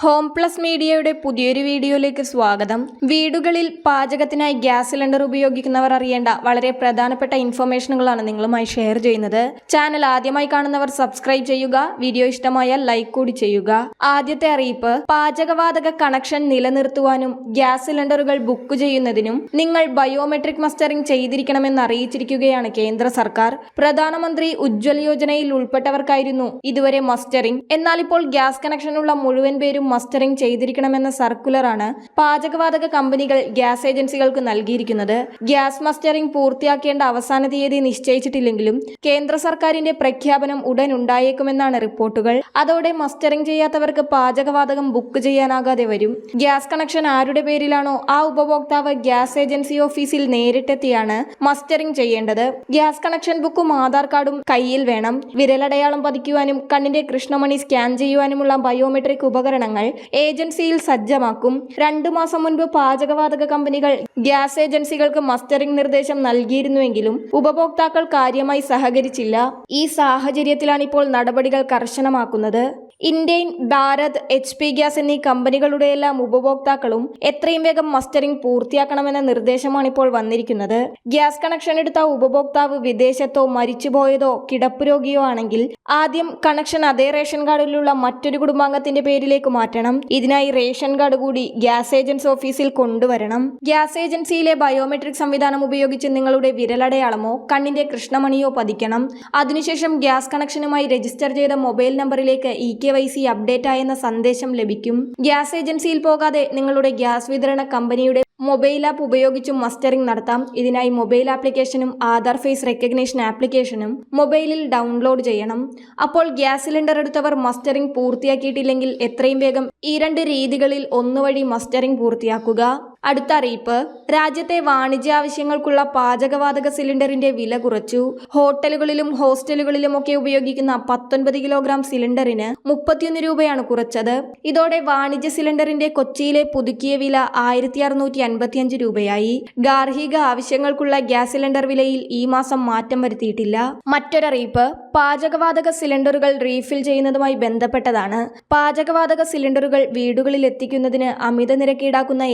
Home plus മീഡിയയുടെ പുതിയൊരു വീഡിയോയിലേക്ക് സ്വാഗതം. വീടുകളിൽ പാചകത്തിനായി ഗ്യാസ് സിലിണ്ടർ ഉപയോഗിക്കുന്നവർ അറിയേണ്ട വളരെ പ്രധാനപ്പെട്ട ഇൻഫർമേഷനുകളാണ് നിങ്ങളുമായി ഷെയർ ചെയ്യുന്നത്. ചാനൽ ആദ്യമായി കാണുന്നവർ സബ്സ്ക്രൈബ് ചെയ്യുക വീഡിയോ ഇഷ്ടമായാൽ ലൈക്ക് കൂടി ചെയ്യുക. ആദ്യത്തെ അറിയിപ്പ് പാചകവാതക കണക്ഷൻ നിലനിർത്തുവാനും ഗ്യാസ് സിലിണ്ടറുകൾ ബുക്ക് ചെയ്യുന്നതിനും നിങ്ങൾ ബയോമെട്രിക് മസ്റ്ററിംഗ് ചെയ്തിരിക്കണമെന്ന് അറിയിച്ചിരിക്കുകയാണ് കേന്ദ്ര സർക്കാർ. പ്രധാനമന്ത്രി ഉജ്ജ്വല യോജനയിൽ ഉൾപ്പെട്ടവർക്കായിരുന്നു ഇതുവരെ മസ്റ്ററിംഗ്. എന്നാൽ ഇപ്പോൾ ഗ്യാസ് കണക്ഷനുള്ള മുഴുവൻ പേരും മസ്റ്ററിംഗ് ചെയ്തിരിക്കണമെന്ന സർക്കുലറാണ് പാചകവാതക കമ്പനികൾ ഗ്യാസ് ഏജൻസികൾക്ക് നൽകിയിരിക്കുന്നത്. ഗ്യാസ് മസ്റ്ററിംഗ് പൂർത്തിയാക്കേണ്ട അവസാന തീയതി നിശ്ചയിച്ചിട്ടില്ലെങ്കിലും കേന്ദ്ര സർക്കാരിന്റെ പ്രഖ്യാപനം ഉടൻ ഉണ്ടായേക്കുമെന്നാണ് റിപ്പോർട്ടുകൾ. അതോടെ മസ്റ്ററിംഗ് ചെയ്യാത്തവർക്ക് പാചകവാതകം ബുക്ക് ചെയ്യാനാകാതെ വരും. ഗ്യാസ് കണക്ഷൻ ആരുടെ പേരിലാണോ ആ ഉപഭോക്താവ് ഗ്യാസ് ഏജൻസി ഓഫീസിൽ നേരിട്ടെത്തിയാണ് മസ്റ്ററിംഗ് ചെയ്യേണ്ടത്. ഗ്യാസ് കണക്ഷൻ ബുക്കും ആധാർ കാർഡും കയ്യിൽ വേണം. വിരലടയാളം പതിക്കുവാനും കണ്ണിന്റെ കൃഷ്ണമണി സ്കാൻ ചെയ്യുവാനുമുള്ള ബയോമെട്രിക് ഉപകരണങ്ങൾ ഏജൻസിയിൽ സജ്ജമാക്കും. രണ്ടു മാസം മുൻപ് പാചകവാതക കമ്പനികൾ ഗ്യാസ് ഏജൻസികൾക്ക് മസ്റ്ററിംഗ് നിർദ്ദേശം നൽകിയിരുന്നുവെങ്കിലും ഉപഭോക്താക്കൾ കാര്യമായി സഹകരിച്ചില്ല. ഈ സാഹചര്യത്തിലാണ് ഇപ്പോൾ നടപടികൾ കർശനമാക്കുന്നത്. Indian Bharat H P gas എന്നീ കമ്പനികളുടെ എല്ലാം ഉപഭോക്താക്കളും എത്രയും വേഗം മസ്റ്ററിംഗ് പൂർത്തിയാക്കണമെന്ന നിർദ്ദേശമാണ് ഇപ്പോൾ വന്നിരിക്കുന്നത്. ഗ്യാസ് കണക്ഷൻ എടുത്ത ഉപഭോക്താവ് വിദേശത്തോ മരിച്ചുപോയതോ കിടപ്പ് രോഗിയോ ആണെങ്കിൽ ആദ്യം കണക്ഷൻ അതേ റേഷൻ കാർഡിലുള്ള മറ്റൊരു കുടുംബാംഗത്തിന്റെ പേരിലേക്ക് മാറ്റണം. ഇതിനായി റേഷൻ കാർഡ് കൂടി ഗ്യാസ് ഏജൻസി ഓഫീസിൽ കൊണ്ടുവരണം. ഗ്യാസ് ഏജൻസിയിലെ ബയോമെട്രിക് സംവിധാനം ഉപയോഗിച്ച് നിങ്ങളുടെ വിരലടയാളമോ കണ്ണിന്റെ കൃഷ്ണമണിയോ പതിക്കണം. അതിനുശേഷം ഗ്യാസ് കണക്ഷനുമായി രജിസ്റ്റർ ചെയ്ത മൊബൈൽ നമ്പറിലേക്ക് E K Y C update ആയെന്ന സന്ദേശം ലഭിക്കും. ഗ്യാസ് ഏജൻസിയിൽ പോകാതെ നിങ്ങളുടെ ഗ്യാസ് വിതരണ കമ്പനിയുടെ മൊബൈൽ ആപ്പ് ഉപയോഗിച്ചും മസ്റ്ററിംഗ് നടത്താം. ഇതിനായി മൊബൈൽ ആപ്ലിക്കേഷനും ആധാർ ഫേസ് റെക്കഗ്നേഷൻ ആപ്ലിക്കേഷനും മൊബൈലിൽ ഡൗൺലോഡ് ചെയ്യണം. അപ്പോൾ ഗ്യാസ് സിലിണ്ടർ എടുത്തവർ മസ്റ്ററിംഗ് പൂർത്തിയാക്കിയിട്ടില്ലെങ്കിൽ എത്രയും വേഗം ഈ രണ്ട് രീതികളിൽ ഒന്നുവഴി മസ്റ്ററിംഗ് പൂർത്തിയാക്കുക. അടുത്ത അറിയിപ്പ്. രാജ്യത്തെ വാണിജ്യ ആവശ്യങ്ങൾക്കുള്ള പാചകവാതക സിലിണ്ടറിന്റെ വില കുറച്ചു. ഹോട്ടലുകളിലും ഹോസ്റ്റലുകളിലും ഒക്കെ ഉപയോഗിക്കുന്ന പത്തൊൻപത് കിലോഗ്രാം സിലിണ്ടറിന് മുപ്പത്തിയൊന്ന് രൂപയാണ് കുറച്ചത്. ഇതോടെ വാണിജ്യ സിലിണ്ടറിന്റെ കൊച്ചിയിലെ പുതുക്കിയ വില ആയിരത്തി അറുന്നൂറ്റി അൻപത്തിയഞ്ച് രൂപയായി. ഗാർഹിക ആവശ്യങ്ങൾക്കുള്ള ഗ്യാസ് സിലിണ്ടർ വിലയിൽ ഈ മാസം മാറ്റം വരുത്തിയിട്ടില്ല. മറ്റൊരറിയിപ്പ്. പാചകവാതക സിലിണ്ടറുകൾ റീഫിൽ ചെയ്യുന്നതുമായി ബന്ധപ്പെട്ടതാണ്. പാചകവാതക സിലിണ്ടറുകൾ വീടുകളിൽ എത്തിക്കുന്നതിന് അമിത നിരക്ക് ഈടാക്കുന്ന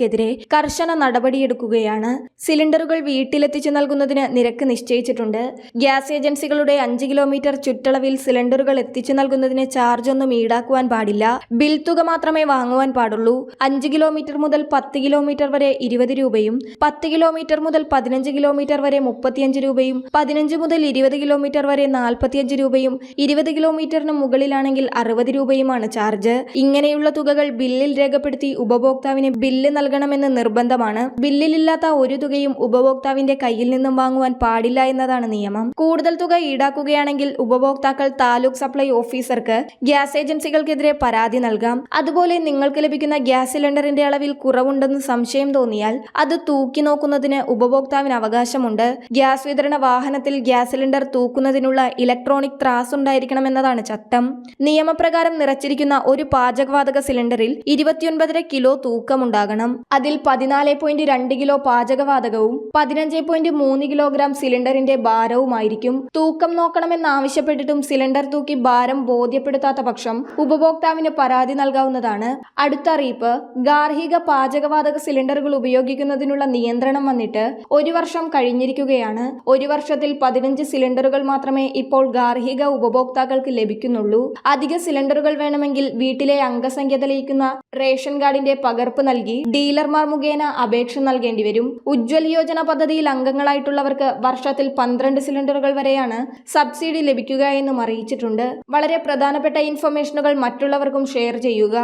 ഏജൻസികൾക്കെതിരെ കർശന നടപടിയെടുക്കുകയാണ്. സിലിണ്ടറുകൾ വീട്ടിലെത്തിച്ചു നൽകുന്നതിന് നിരക്ക് നിശ്ചയിച്ചിട്ടുണ്ട്. ഗ്യാസ് ഏജൻസികളുടെ അഞ്ച് കിലോമീറ്റർ ചുറ്റളവിൽ സിലിണ്ടറുകൾ എത്തിച്ചു നൽകുന്നതിന് ചാർജ് ഒന്നും ഈടാക്കുവാൻ പാടില്ല. ബിൽ തുക മാത്രമേ വാങ്ങുവാൻ പാടുള്ളൂ. അഞ്ച് കിലോമീറ്റർ മുതൽ പത്ത് കിലോമീറ്റർ വരെ ഇരുപത് രൂപയും പത്ത് കിലോമീറ്റർ മുതൽ പതിനഞ്ച് കിലോമീറ്റർ വരെ മുപ്പത്തിയഞ്ച് രൂപയും പതിനഞ്ച് മുതൽ ഇരുപത് കിലോമീറ്റർ വരെ നാൽപ്പത്തിയഞ്ച് രൂപയും ഇരുപത് കിലോമീറ്ററിന് മുകളിലാണെങ്കിൽ അറുപത് രൂപയുമാണ് ചാർജ്. ഇങ്ങനെയുള്ള തുകകൾ ബില്ലിൽ രേഖപ്പെടുത്തി ഉപഭോക്താവിന് ബില്ല് നൽകണമെന്ന് നിർബന്ധമാണ്. ബില്ലിലില്ലാത്ത ഒരു തുകയും ഉപഭോക്താവിന്റെ കയ്യിൽ നിന്നും വാങ്ങുവാൻ പാടില്ല എന്നതാണ് നിയമം. കൂടുതൽ തുക ഈടാക്കുകയാണെങ്കിൽ ഉപഭോക്താക്കൾ താലൂക്ക് സപ്ലൈ ഓഫീസർക്ക് ഗ്യാസ് ഏജൻസികൾക്കെതിരെ പരാതി നൽകാം. അതുപോലെ നിങ്ങൾക്ക് ലഭിക്കുന്ന ഗ്യാസ് സിലിണ്ടറിന്റെ അളവിൽ കുറവുണ്ടെന്ന് സംശയം തോന്നിയാൽ അത് തൂക്കി നോക്കുന്നതിന് ഉപഭോക്താവിന് അവകാശമുണ്ട്. ഗ്യാസ് വിതരണ വാഹനത്തിൽ ഗ്യാസ് സിലിണ്ടർ തൂക്കുന്നതിനുള്ള ഇലക്ട്രോണിക് ത്രാസ് ഉണ്ടായിരിക്കണമെന്നതാണ് ചട്ടം. നിയമപ്രകാരം നിറച്ചിരിക്കുന്ന ഒരു പാചകവാതക സിലിണ്ടറിൽ ഇരുപത്തിയൊൻപതര കിലോ തൂക്കമുണ്ടാകണം. അതിൽ പതിനാല് പോയിന്റ് രണ്ട് കിലോ പാചകവാതകവും പതിനഞ്ച് പോയിന്റ് മൂന്ന് കിലോഗ്രാം സിലിണ്ടറിന്റെ ഭാരവുമായിരിക്കും. തൂക്കം നോക്കണമെന്നാവശ്യപ്പെട്ടിട്ടും സിലിണ്ടർ തൂക്കി ഭാരം ബോധ്യപ്പെടുത്താത്ത പക്ഷം ഉപഭോക്താവിന് പരാതി നൽകാവുന്നതാണ്. അടുത്ത അറിയിപ്പ് ഗാർഹിക പാചകവാതക സിലിണ്ടറുകൾ ഉപയോഗിക്കുന്നതിനുള്ള നിയന്ത്രണം വന്നിട്ട് ഒരു വർഷം കഴിഞ്ഞിരിക്കുകയാണ്. ഒരു വർഷത്തിൽ പതിനഞ്ച് സിലിണ്ടറുകൾ മാത്രമേ ഇപ്പോൾ ഗാർഹിക ഉപഭോക്താക്കൾക്ക് ലഭിക്കുന്നുള്ളൂ. അധിക സിലിണ്ടറുകൾ വേണമെങ്കിൽ വീട്ടിലെ അംഗസംഖ്യ തെളിയിക്കുന്ന റേഷൻ കാർഡിന്റെ പകർപ്പ് നൽകി ഡീലർമാർ മുഖേന അപേക്ഷ നൽകേണ്ടി വരും. ഉജ്ജ്വൽ യോജന പദ്ധതിയിൽ അംഗങ്ങളായിട്ടുള്ളവർക്ക് വർഷത്തിൽ പന്ത്രണ്ട് സിലിണ്ടറുകൾ വരെയാണ് സബ്സിഡി ലഭിക്കുക എന്നും അറിയിച്ചിട്ടുണ്ട്. വളരെ പ്രധാനപ്പെട്ട ഇൻഫർമേഷനുകൾ മറ്റുള്ളവർക്കും ഷെയർ ചെയ്യുക.